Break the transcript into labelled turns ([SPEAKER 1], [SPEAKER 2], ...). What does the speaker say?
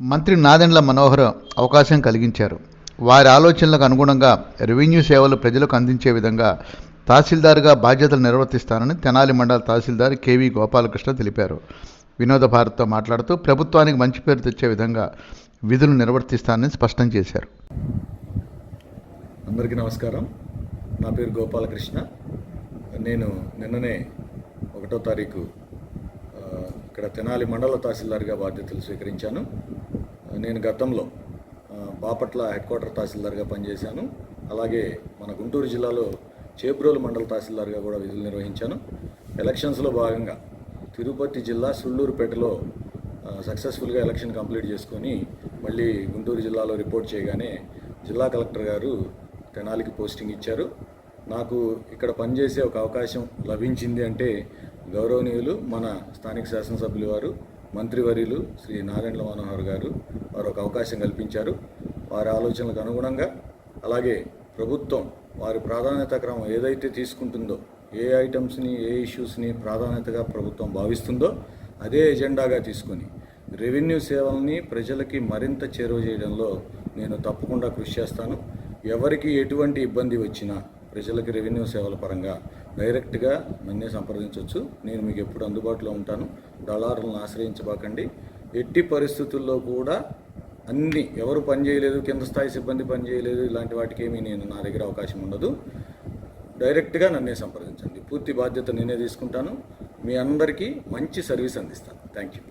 [SPEAKER 1] మంత్రి నాదెండ్ల మనోహర్ అవకాశం కలిగించారు. వారి ఆలోచనలకు అనుగుణంగా రెవెన్యూ సేవలు ప్రజలకు అందించే విధంగా తహసీల్దార్గా బాధ్యతలు నిర్వర్తిస్తానని తెనాలి మండల తహసీల్దార్ కేవీ గోపాలకృష్ణ తెలిపారు. వినోద భారత్తో మాట్లాడుతూ ప్రభుత్వానికి మంచి పేరు తెచ్చే విధంగా విధులు నిర్వర్తిస్తానని స్పష్టం చేశారు.
[SPEAKER 2] అందరికీ నమస్కారం. నా పేరు గోపాలకృష్ణ. నేను నిన్ననే ఒకటో తారీఖు ఇక్కడ తెనాలి మండల తహసీల్దార్గా బాధ్యతలు స్వీకరించాను. నేను గతంలో బాపట్ల హెడ్ క్వార్టర్ తహసీల్దార్గా పనిచేశాను. అలాగే మన గుంటూరు జిల్లాలో చేబ్రోలు మండల తహసీల్దార్గా కూడా విధులు నిర్వహించాను. ఎలక్షన్స్లో భాగంగా తిరుపతి జిల్లా సుళ్ళూరుపేటలో సక్సెస్ఫుల్గా ఎలక్షన్ కంప్లీట్ చేసుకొని మళ్ళీ గుంటూరు జిల్లాలో రిపోర్ట్ చేయగానే జిల్లా కలెక్టర్ గారు తెనాలికి పోస్టింగ్ ఇచ్చారు. నాకు ఇక్కడ పనిచేసే ఒక అవకాశం లభించింది అంటే గౌరవనీయులు మన స్థానిక శాసనసభ్యులు వారు మంత్రివర్యులు శ్రీ నారాయణ మనోహర్ గారు వారు ఒక అవకాశం కల్పించారు. వారి ఆలోచనలకు అనుగుణంగా అలాగే ప్రభుత్వం వారి ప్రాధాన్యత క్రమం ఏదైతే తీసుకుంటుందో ఏ ఐటమ్స్ని ఏ ఇష్యూస్ని ప్రాధాన్యతగా ప్రభుత్వం భావిస్తుందో అదే ఎజెండాగా తీసుకొని రెవెన్యూ సేవల్ని ప్రజలకి మరింత చేరువ చేయడంలో నేను తప్పకుండా కృషి చేస్తాను. ఎవరికి ఎటువంటి ఇబ్బంది వచ్చినా ప్రజలకి రెవెన్యూ సేవల పరంగా డైరెక్ట్గా నన్నే సంప్రదించవచ్చు నేను మీకు ఎప్పుడు అందుబాటులో ఉంటాను. దళారులను ఆశ్రయించబాకండి. ఎట్టి పరిస్థితుల్లో కూడా అన్ని ఎవరు పని చేయలేదు కింద స్థాయి సిబ్బంది పని చేయలేదు ఇలాంటి వాటికి ఏమీ నేను నా దగ్గర అవకాశం ఉండదు. డైరెక్ట్గా నన్నే సంప్రదించండి. పూర్తి బాధ్యత నేనే తీసుకుంటాను. మీ అందరికీ మంచి సర్వీస్ అందిస్తాను. Thank you